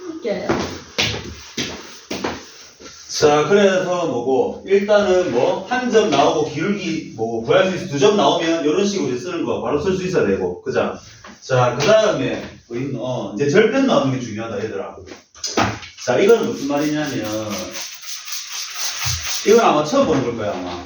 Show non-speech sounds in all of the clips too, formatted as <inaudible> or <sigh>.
웃겨요. 자, 그래서 뭐고, 일단은 뭐, 한 점 나오고, 기울기, 뭐, 구할 수 있어. 두 점 나오면, 이런 식으로 이제 쓰는 거, 바로 쓸 수 있어야 되고, 그자. 자, 그 다음에, 뭐 있노? 이제 절편 나오는 게 중요하다, 얘들아. 자, 이거는 무슨 말이냐면, 이건 아마 처음 보는 걸 거야, 아마.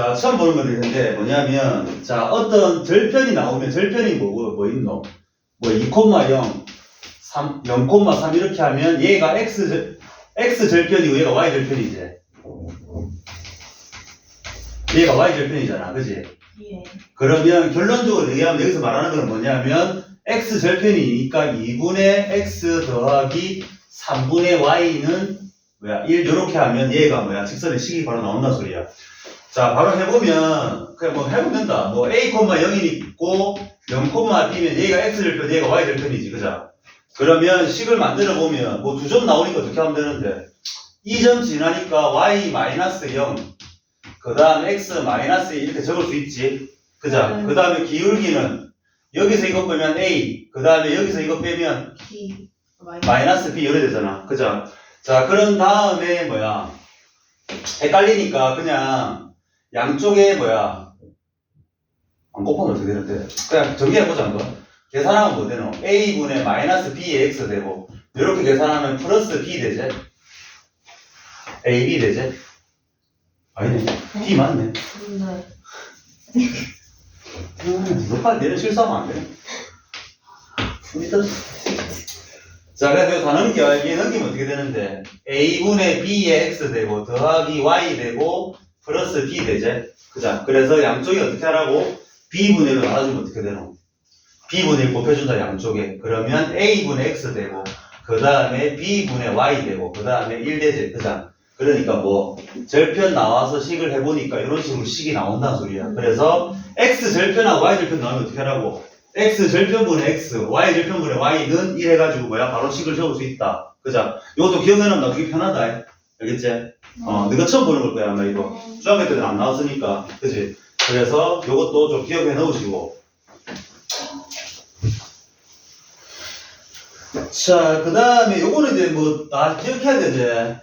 자, 처음 보는 건있는데 뭐냐면, 자, 어떤 절편이 나오면, 절편이 뭐고, 뭐 있노? 뭐 2,0, 3, 0,3 이렇게 하면, 얘가 X, 절- X 절편이고, 얘가 Y 절편이지. 얘가 Y 절편이잖아, 그지? 예. 그러면 결론적으로 얘기하면 여기서 말하는 건 뭐냐면 x 절편이니까 2분의 x 더하기 3분의 y는 뭐야 1 이렇게 하면 얘가 뭐야 직선의 식이 바로 나온다는 소리야 자 바로 해보면 그냥 뭐 해보면 된다 뭐 a, 0이 있고 0, b면 얘가 x 절편 얘가 y 절편이지 그자 그러면 식을 만들어 보면 뭐 두 점 나오니까 어떻게 하면 되는데 2점 지나니까 y 마이너스 0 그 다음 x 마이너스 1 이렇게 적을 수 있지 그자 네. 그 다음에 기울기는 여기서 이거 빼면 a 그 다음에 여기서 이거 빼면 B. 마이. 마이너스 b 이래 되잖아 그자 자 그런 다음에 뭐야 헷갈리니까 그냥 양쪽에 뭐야 안 곱하면 어떻게 되는데 그냥 정리해보자 한번 계산하면 뭐 되노 a분의 마이너스 b의 x 되고 이렇게 계산하면 플러스 b 되지 ab 되지 아니네 b 맞네 네. 음, 너가 내는 실수하면 안 돼. 일단. 자, 그래서 다 넘겨. 이게 넘기면 어떻게 되는데? a분의 b의 x 되고, 더하기 y 되고, 플러스 b 되지? 그자. 그래서 양쪽이 어떻게 하라고? b분의 1로 나눠주면 어떻게 되노? b분의 1 곱해준다, 양쪽에. 그러면 a분의 x 되고, 그 다음에 b분의 y 되고, 그 다음에 1 되지? 그자. 그러니까 뭐, 절편 나와서 식을 해보니까 이런 식으로 식이 나온다는 소리야. 그래서 x 절편하고 y 절편 나오면 어떻게 하라고? x 절편분의 x, y 절편분의 y는 1 해가지고 뭐야? 바로 식을 적을 수 있다. 그자? 이것도 기억해놓으면 나중에 편하다. 알겠지? 어, 네가 처음 보는 걸 거야, 아마 이거. 중학교 때는 안 나왔으니까. 그지? 그래서 이것도 좀 기억해 놓으시고. 자, 그 다음에 요거는 이제 뭐, 다 기억해야 되지.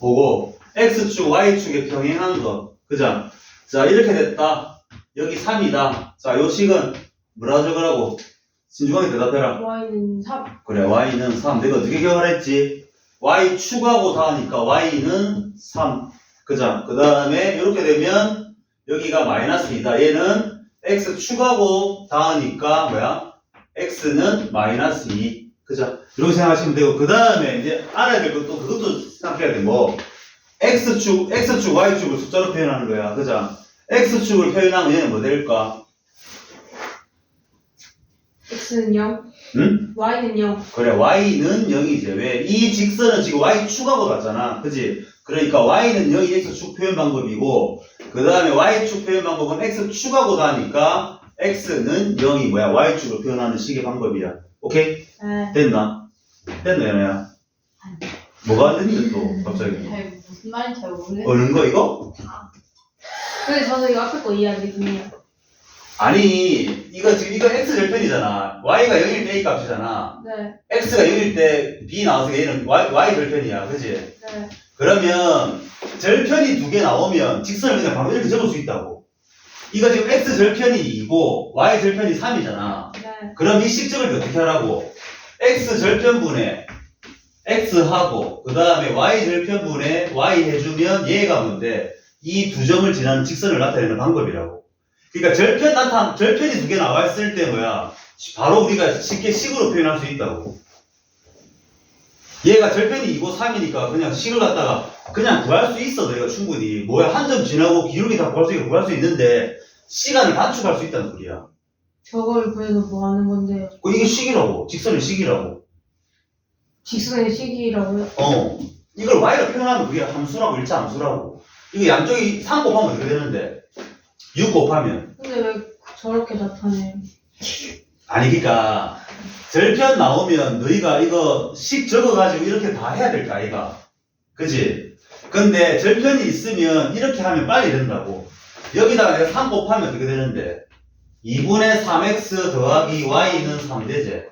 뭐고, x축, y축의 평행한 거. 그죠? 자, 이렇게 됐다. 여기 3이다. 자, 요 식은 뭐라 적으라고? 신중하게 대답해라. Y는 3. 그래, y는 3. 내가 어떻게 기억을했지? Y 축하고 다 하니까 y는 3. 그죠? 그 다음에 이렇게 되면 여기가 마이너스 2다. 얘는 x 축하고 다 하니까 뭐야? x는 마이너스 2. 그죠? 이렇게 생각하시면 되고 그 다음에 이제 알아야 될 것도 그것도 생각해야 돼. 뭐 x축, x축, y축을 숫자로 표현하는 거야. 그죠? x축을 표현하면 얘는 뭐 될까? X는 0. 응? Y는 0. 그래, y는 0이지. 왜? 이 직선은 지금 y축하고 같잖아. 그지? 그러니까 y는 0이 x축 표현 방법이고, 그 다음에 y축 표현 방법은 x축하고 다니까, x는 0이 뭐야? y축을 표현하는 식의 방법이야. 오케이? 네. 됐나? 됐나, 얘네야? 뭐가 안 됐는데 또, 갑자기. 잘 무슨 말인지 잘 모르겠어요. 어는 거, 이거? 근데 저는 이거 앞에 거 이해하기 중이에요. 아니, 이거 지금, 이거 x 절편이잖아. y가 0일 때 a 값이잖아. 네. x가 0일 때 b 나와서 얘는 y, y 절편이야. 그지? 네. 그러면 절편이 두 개 나오면 직선을 그냥 바로 이렇게 적을 수 있다고. 이거 지금 x 절편이 2고 y 절편이 3이잖아. 네. 그럼 이 식적을 어떻게 하라고? x 절편분의 x하고 그 다음에 y 절편분의 y 해주면 얘가 뭔데 이 두 점을 지나는 직선을 나타내는 방법이라고. 그러니까 절편 나타 절편이 두 개 나와 있을 때 뭐야? 바로 우리가 쉽게 식으로 표현할 수 있다고. 얘가 절편이 2고 3이니까 그냥 식을 갖다가 그냥 구할 수 있어 너희가 충분히 뭐야 한 점 지나고 기울기 다 구할 수 있게 구할 수 있는데 시간을 단축할 수 있다는 소리야. 저걸 그래서 뭐 하는 건데요? 그 이게 식이라고 직선의 식이라고. 직선의 식이라고요? 어. 이걸 y로 표현하면 그게 함수라고 일차 함수라고. 이거 양쪽이 3 곱하면 어떻게 되는데? 6 곱하면. 근데 왜 저렇게 나타내요? 아니, 그니까, 절편 나오면 너희가 이거 식 적어가지고 이렇게 다 해야 될까, 아이가? 그지? 근데 절편이 있으면 이렇게 하면 빨리 된다고. 여기다가 내가 3 곱하면 어떻게 되는데? 2분의 3x 더하기 y는 3대제.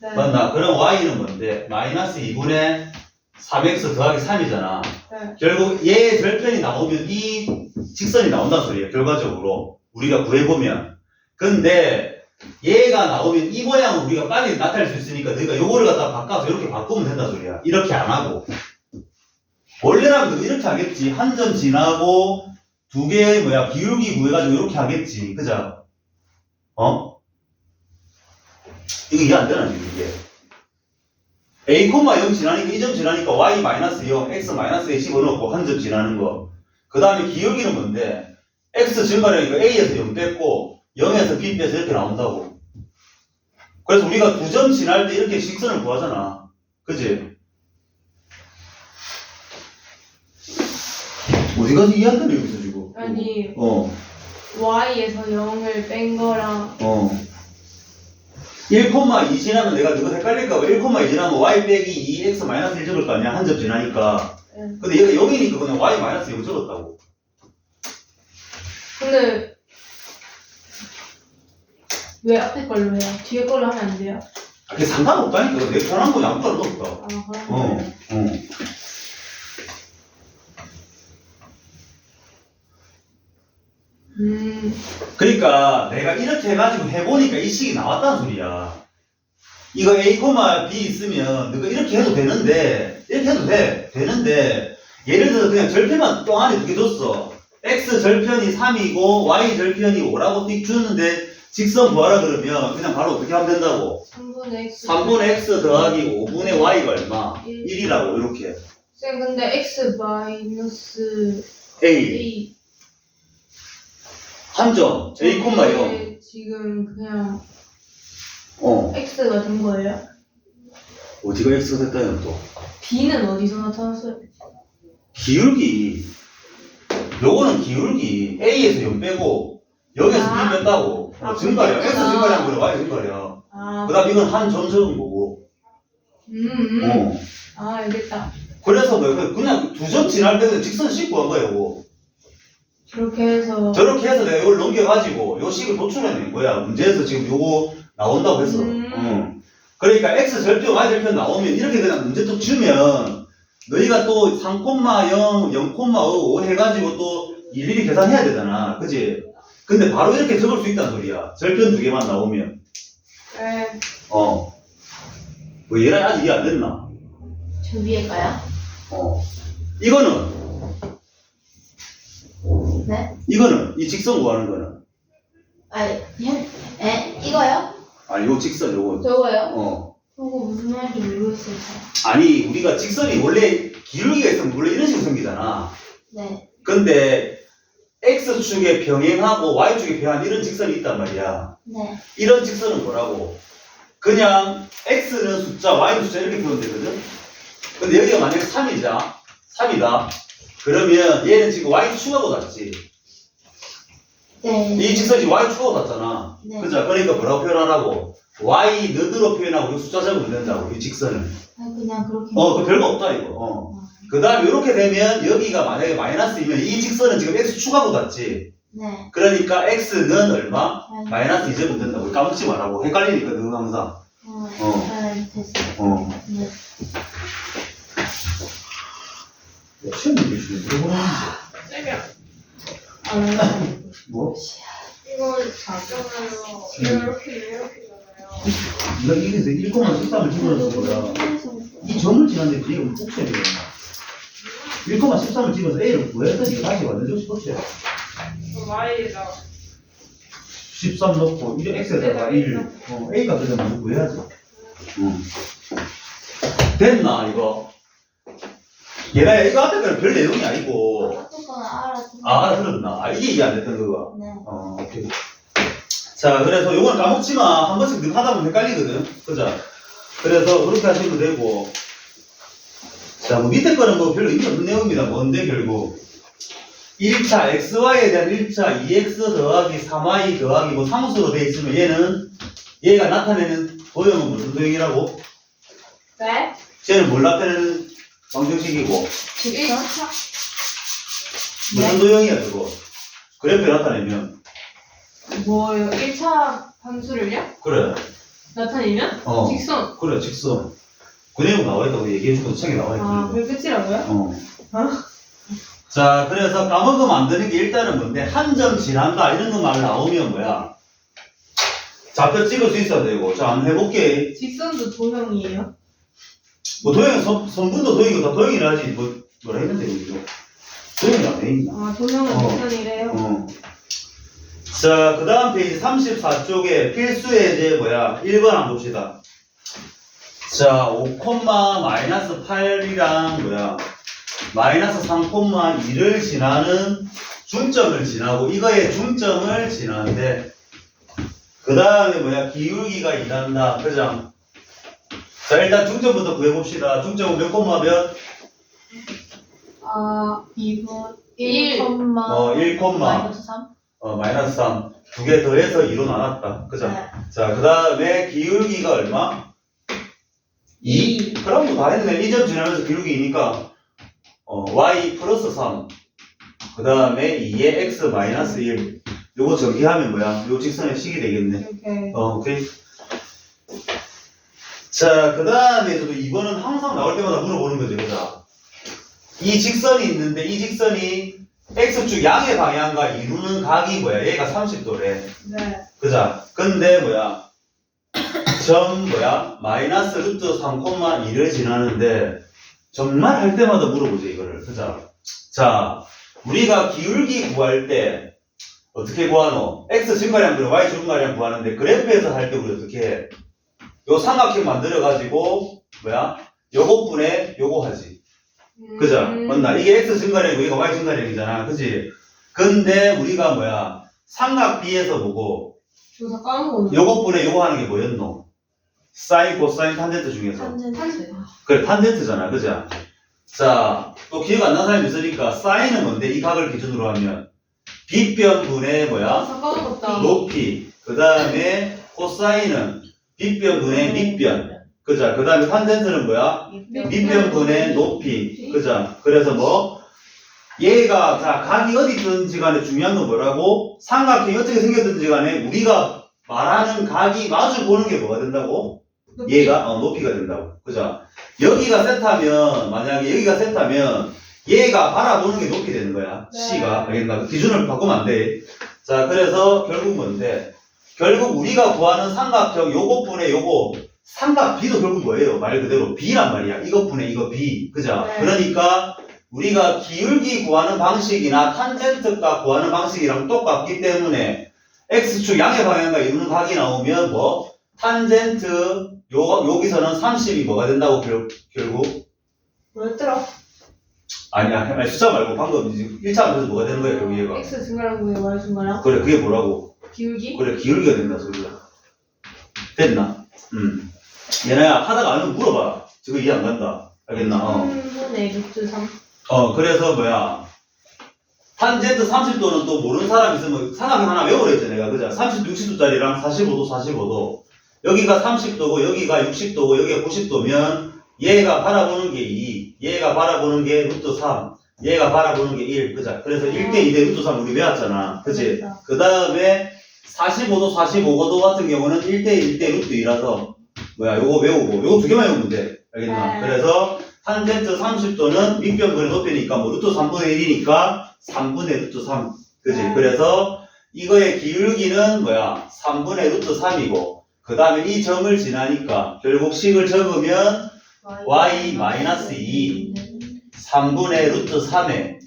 네. 맞나? 그럼 y는 뭔데? 마이너스 2분의 3x 더하기 3이잖아. 네. 결국 얘의 절편이 나오면 이 직선이 나온다는 소리야, 결과적으로. 우리가 구해보면. 근데 얘가 나오면 이 모양을 우리가 빨리 나타낼 수 있으니까 너희가 요거를 갖다 바꿔서 이렇게 바꾸면 된다 소리야. 이렇게 안 하고. 원래라면 너 이렇게 하겠지. 한 점 지나고 두 개의 뭐야, 비율기 구해가지고 이렇게 하겠지. 그죠? 어? 이거 이해 안 되나, 지금 이게? a, 0 지나니까, 이 점 지나니까 y 마이너스 0, x 마이너스에 집어넣고 한 점 지나는 거. 그 다음에 기울기는 뭔데? x 증가량이니까 a에서 0 뺐고 0에서 b 빼서 이렇게 나온다고. 그래서 우리가 두 점 지날 때 이렇게 직선을 구하잖아. 그지? 어디 가서 이해한다는 여기서 지금? 아니 어, y에서 0을 뺀 거랑 어. 1,2 지나면 내가 누가 헷갈릴까봐 1,2 지나면 y 빼기 2x 마이너스 1 적을 거 아니야? 한 점 지나니까. 네. 근데 얘가 0이니까 그냥 y 마이너스 0 적었다고. 근데 왜 앞에 걸로 해요? 뒤에 걸로 하면 안 돼요? 그게 상관없다니까. 내 편한 건 아무거나 없다. 아 그런 어, 거예요? 어. 음 그러니까 내가 이렇게 해가지고 해보니까 이 식이 나왔다는 소리야. 이거 A, B 있으면 너가 이렇게 해도 되는데 이렇게 해도 돼. 되는데 예를 들어서 그냥 절편만 또 안에 두개 줬어. X 절편이 3이고 Y 절편이 5라고 띡 주는데 직선 구하라 그러면 그냥 바로 어떻게 하면 된다고? 3분의 x 3분의 X 더하기 5분의 Y가 얼마? 일. 1이라고 이렇게. 쌤 근데 x 마이너스 A a 한 점, A, 0. 저게 지금 그냥 어. x가 된 거예요? 어디가 X가 됐다는 또? B는 어디서 나타났어요? 기울기. 요거는 기울기. A에서 0 빼고, 여기에서 아. B 뺀다고. 어, 아, 증가량. X 그렇구나. 증가량 그래, Y 증가량. 아 그 다음 이건 한 점 적은 거고. 음, 음. 어. 아 알겠다 그래서 뭐, 그냥 두 점 지날 때는 직선 씻고 한 거예요, 요거. 저렇게 해서 저렇게 해서 내가 이걸 넘겨가지고, 요 식을 도출해낸 거야. 문제에서 지금 요거 나온다고 했어. 음. 어. 그러니까 X 절편, Y 절편 나오면 이렇게 그냥 문제 또 주면, 너희가 또 3,0, 0,5 해가지고 또 일일이 계산해야 되잖아. 그지? 근데 바로 이렇게 적을 수 있다는 소리야. 절편 두 개만 나오면. 네, 어. 뭐 얘랑 아직 이해 안 됐나? 저 위에 가요? 어. 이거는, 네? 이거는, 이 직선 구하는 거는. 아니, 현, 에? 이거요? 아니, 요 직선, 요거. 저거요? 어. 그거 무슨 말인지 모르겠어요. 잘. 아니, 우리가 직선이 원래 기울기가 있으면 원래 이런 식으로 생기잖아. 네. 근데, X축에 병행하고 Y축에 병행한 이런 직선이 있단 말이야. 네. 이런 직선은 뭐라고? 그냥 x는 숫자, y는 숫자 이렇게 표현 되거든? 근데 여기가 만약에 3이자, 3이다. 그러면 얘는 지금 y 축하고 닿지. 네. 이 직선이 y 축하고 닿잖아. 네. 그죠? 그러니까 뭐라고 표현하라고? y 너드로 표현하고 이 숫자 적으면 된다고, 이 직선을. 아, 그냥 그렇게. 어, 그 별거 없다, 이거. 어. 그 다음에 이렇게 되면 여기가 만약에 마이너스이면 이 직선은 지금 x 축하고 닿지. 네. 그러니까 x는 얼마? 잘. 마이너스 2제곱 된다고. 까먹지 말라고. 헷갈리니까, 너 항상. 어, 어. 잘 됐어요. 어. 네. 시험 물어보는 아, 네. 뭐? 이거 작잖아요. 이렇게 이렇게 잖아요. 네가 이게서 1,13을 집어넣은 거야. 이 점을 지났는데 꼭 쳐야 되겠나? 1,13을 집어서 A를 이거 다시 완전. 그럼 Y에다 13 넣고, 이제 X에다가 1, 어, A가 먼저 구해야지. 응. 됐나, 이거? 얘가 이거 앞에 거는 별 내용이 아니고, 어떤 거는 알아듣 아, 알아들었나? 아, 이게 이해 안 됐던 거가. 네. 어, 오케이. 자, 그래서 요건 까먹지 마. 한 번씩 늘 하다 보면 헷갈리거든. 그죠? 그래서 그렇게 하시면 되고. 자, 뭐 밑에 거는 뭐 별로 의미 없는 내용입니다. 뭔데, 결국. 1차, xy에 대한 1차, 2x 더하기 3y 더하기 뭐 상수로 돼 있으면 얘는, 얘가 나타내는 도형은 무슨 도형이라고? 네? 쟤는 뭘 나타내는 방정식이고 직선? 무슨 도형이야 그거 그래프에 나타내면 뭐예요? 1차 함수를요? 그래 나타내면? 어 직선. 그래 직선 그 내용 나와 있다고 얘기해주고 책에 나와 아, 그게 끝이라고요? 어. 자 그래서 까먹으면 안 되는 게 일단은 뭔데 한 점 지난다 이런 거 말 나오면 뭐야 좌표 찍을 수 있어야 되고 자 한번 해볼게 직선도 도형이에요? 뭐 도형 선, 선분도 도형이고 다 도형이라지 뭐 뭐라 했는데 이거 도형이 안 돼 있나 아, 도형은 어. 직선이래요? 어. 자, 그 다음 페이지 34쪽에 필수의 제 뭐야? 1번 한번 봅시다. 자, 5, 마이너스 8이랑 뭐야? 마이너스 3, 2를 지나는 중점을 지나고 이거의 중점을 지나는데 그 다음에 뭐야? 기울기가 일한다. 그죠? 자, 일단 중점부터 구해봅시다. 중점은 몇 콤마 몇? 아 2분 일. 1, 어, 1 콤마. 마이너스 3? 어, 마이너스 3. 두 개 더해서 2로 나눴다. 그죠? 네. 자, 그 다음에 기울기가 얼마? 2. 그럼 뭐다 했네. 2점 지나면서 기울기 2니까, 어, y 플러스 3. 그 다음에 2의 x 마이너스 1. 요거 전기하면 뭐야? 요 직선의 식이 되겠네. 이렇게. 어, 오케이. 자, 그 다음에서도 이거는 항상 나올 때마다 물어보는 거죠. 그죠? 이 직선이 있는데, 이 직선이 x축 양의 방향과 이루는 각이 뭐야? 얘가 30도래. 네. 그자. 근데 뭐야? 점 뭐야? 마이너스 루트 3,2를 지나는데 정말 할 때마다 물어보죠 이거를. 그자. 자, 우리가 기울기 구할 때 어떻게 구하노? x 증가량 y 증가량 구하는데 그래프에서 할 때 우리 어떻게 해? 요 삼각형 만들어 가지고 뭐야? 요것분에 요거 하지. 그죠? 음. 맞나? 이게 x 증가량이고 이거 y 증가량이잖아. 그지? 근데 우리가 뭐야? 삼각 B에서 보고 조사 까먹었네. 요것분에 요거 하는 게 뭐였노? 사인, 코사인, 탄젠트 중에서. 탄젠트 그래, 탄젠트잖아. 그죠? 자, 또 기억 안 나는 사람이 있으니까 사인은 뭔데? 이 각을 기준으로 하면 빗변분의 뭐야? 조사 까먹었다. 높이. 그 다음에 코사인은 빗변분의 밑변. 그죠? 그 다음에 탄젠트는 뭐야? 밑변분의 높이. 그죠? 그래서 뭐? 얘가, 자, 각이 어디 있든지 간에 중요한 건 뭐라고? 삼각형이 어떻게 생겼든지 간에 우리가 말하는 각이 마주 보는 게 뭐가 된다고? 얘가, 어, 높이가 된다고. 그죠? 여기가 세타면, 만약에 여기가 세타면 얘가 바라보는 게 높이 되는 거야. 네. C가. 알겠나? 기준을 바꾸면 안 돼. 자, 그래서 결국 뭔데? 결국 우리가 구하는 삼각형 요것분의 요거 삼각 B도 결국 뭐예요? 말 그대로 B란 말이야. 이것분의 이거 B. 그죠? 네. 그러니까 우리가 기울기 구하는 방식이나 탄젠트가 구하는 방식이랑 똑같기 때문에 X축 양의 방향과 이루는 각이 나오면 뭐 탄젠트 요, 여기서는 30이 뭐가 된다고 결, 결국 뭐였더라? 아니야 아니, 숫자 말고 방금 1차 문제에서 뭐가 되는 거야 결국 얘가 X 구해 Y 증가량? 그래 그게 뭐라고 기울기? 그래 기울기가 된다 소리야 됐나? 음 얘네야 하다가 아니면 물어봐 지금 이해 안 간다 알겠나? 어. 3분의 루트 3. 어, 그래서 뭐야. 탄젠트 30도는 또 모르는 사람 있으면 삼각형 하나 외우랬지, 내가. 그죠? 30, 60도짜리랑 45도, 45도. 여기가 30도고, 여기가 60도고, 여기가 90도면, 얘가 바라보는 게 2, 얘가 바라보는 게 루트 3, 얘가 바라보는 게 1. 그죠? 그래서 1대 2대 루트 3 우리 외웠잖아. 그치? 그 다음에 45도, 45도 같은 경우는 1대 1대 루트 2라서, 뭐야, 요거 외우고, 요거 두 개만 외우면 돼. 알겠나? 네. 그래서, 탄젠트 30도는 밑변분의 높이니까 뭐 루트 3분의 1이니까 3분의 루트 3 그지 네. 그래서 이거의 기울기는 뭐야 3분의 루트 3이고 그 다음에 이 점을 지나니까 결국 식을 적으면 y 마이너스 2 3분의 루트 3에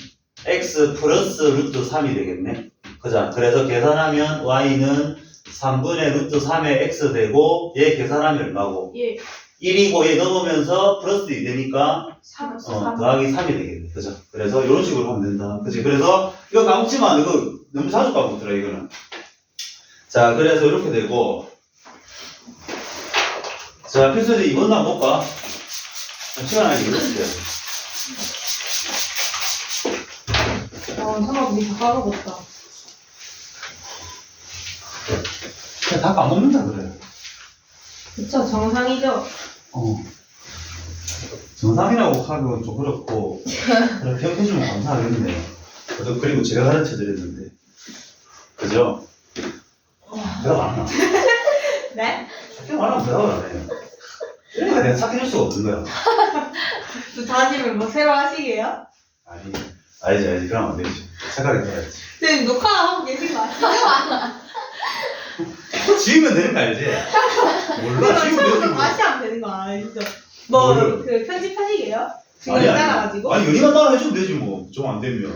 x 플러스 루트 3이 되겠네 그자 그래서 계산하면 y는 3분의 루트 3에 x 되고 얘 계산하면 얼마고 예. 1이고 얘 넘으면서 플러스 2 되니까 3. 어, 더하기 3이 되겠네. 그죠? 그래서 이런 식으로 하면 된다. 그치? 그래서 이거 까먹지만 이거 너무 자주 까먹더라, 이거는. 자, 그래서 이렇게 되고. 자, 필수제 2번 나 볼까? 좀 시간 안에 읽어줄게요. 어, 우리 다 까먹었다. 그냥 다 까먹는다, 그래. 그쵸, 정상이죠? 어. 정상이라고 하면 좀 그렇고 그렇게 해주면 감사하겠네. 그래도 그리고 제가 가르쳐 드렸는데 그죠? 대답 안 하나? <laughs> 네? 학교 안 하면 대답을 안 해요. 그러니까 내가 착해줄 수가 없는 거야. 저 담임을 뭐 새로 하시게요? 아니, 알지, 알지. 그러면 안 되지. 착하게 살아야지. 지금 녹화하고 계신 거 아시죠? <laughs> 지우면 되는 거 알지? 몰라, 지우면 되는 처음부터 거. 다시 하면 되는 거 아니죠? 뭐, 뭐를? 그 편집하시게요? 지금 아니, 아니. 따라가지고? 아니, 연이만 따라 해주면 되지, 뭐. 좀안 되면.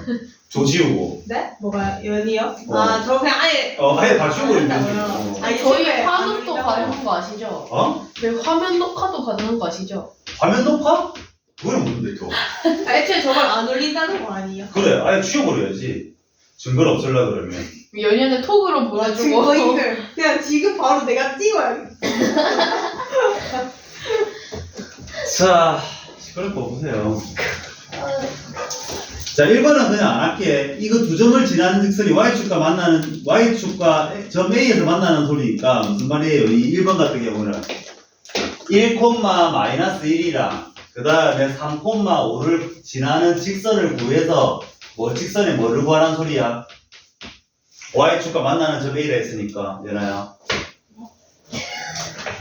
조 지우고. 네? 뭐가, 연이요? 어. 아, 저 그냥 아예. 어, 아예 다 지워버리면 되지. 한다고요? 어. 아니, 저희 집에 화면도 안 가능한 거 아시죠? 어? 네, 화면 녹화도 가능한 거 아시죠? 화면 녹화? 그건 뭔데, 또. 아, 애초에 저걸 안 올린다는 거 아니에요? 그래, 아예 지워버려야지. 증거를 없애려고 그러면. 연연의 톡으로 와, 보내주고 증거인을 <laughs> 그냥 지금 바로 내가 찍어야겠어. <laughs> 자, 시끄럽거 보세요. 자, 1번은 그냥 안 할게. 이거 두 점을 지나는 직선이 Y축과 만나는, Y축과 점 A에서 만나는 소리니까 무슨 말이에요? 이 1번 같은 경우는 1, 마이너스 1이랑 그 다음에 3, 5를 지나는 직선을 구해서 뭐 직선에 뭐를 구하라는 소리야? Y축과 만나는 점 A라 했으니까, 얘나야.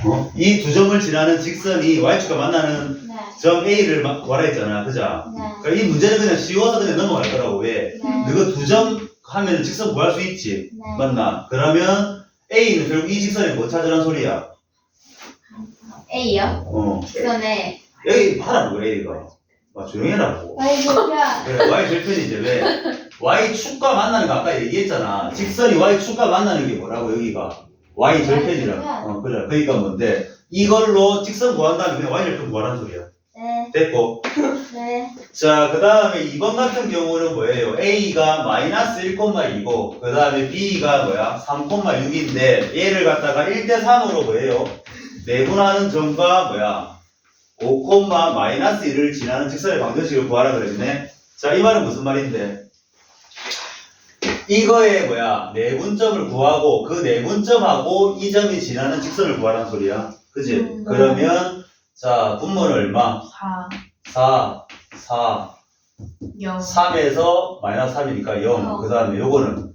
어? 이 두 점을 지나는 직선이 Y축과 만나는 네. 점 A를 막 구하라 했잖아. 그죠? 네. 그러니까 이 문제는 그냥 쉬워서 그냥 넘어갈 거라고. 왜? 네. 너가 두점 하면 직선 구할 수 있지. 네. 맞나? 그러면 A는 결국 이 직선에 뭐 찾으란 소리야? A요? 어. 직선에 여기 말하는 거야, A가. 아, 조용히 해라고. Y 보면 그래, Y 절편이지. 왜? Y 축과 만나는 거 아까 얘기했잖아. 직선이 Y 축과 만나는 게 뭐라고, 여기가? Y 절편이라고. 절편. 어, 그래. 그러니까 뭔데? 이걸로 직선 구한 다음에 그냥 Y 절편 구하라는 소리야. 네. 됐고. 네. 자, 그 다음에 2번 같은 경우는 뭐예요? A가 마이너스 1,2고, 그 다음에 B가 뭐야? 3,6인데, 얘를 갖다가 1대3으로 뭐예요? 내분하는 점과 뭐야? 5, 마이너스 1을 지나는 직선의 방정식을 구하라 그랬네? 자, 이 말은 무슨 말인데? 이거에 뭐야? 내분점을 구하고, 그 내분점하고 이 점이 지나는 직선을 구하라는 소리야. 그지? 음. 그러면, 자, 분모는 얼마? 4, 4, 4, 0, 3에서 마이너스 3이니까 0. 어. 그 다음에 요거는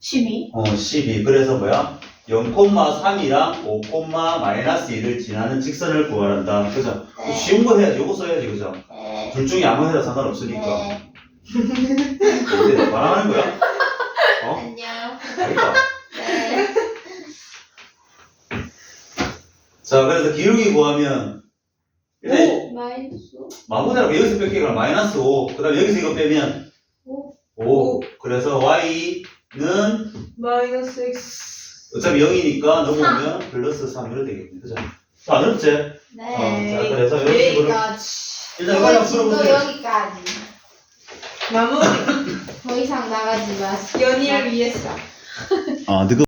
12 어, 12. 그래서 뭐야? 0,3이랑 5, 마이너스 1을 지나는 직선을 구하란다. 그죠? 네. 쉬운 거 해야지. 요거 써야지. 그죠? 네. 둘 중에 아무 해도 상관없으니까. 네. 근데 말하는 거야? 어? 안녕. 네. 자, 그래서 기울기 구하면 일단 마이너스 마구대로 여기서 뺄게 그럼 마이너스 5. 그 다음에 여기서 이거 빼면 오. 5. 그래서 y는 마이너스 X. 어차피 0이니까 넘으면 플러스 3 이렇게 되겠네. 그죠? 안 어렵지? 네. 어, 자, 그래서 여기 그럼 여기까지. 일단 이거 한번 친구 풀어보세요. 여기까지. 마무리. <laughs> 더 이상 나가지 마세요. 연희를 위해서. 아, 너그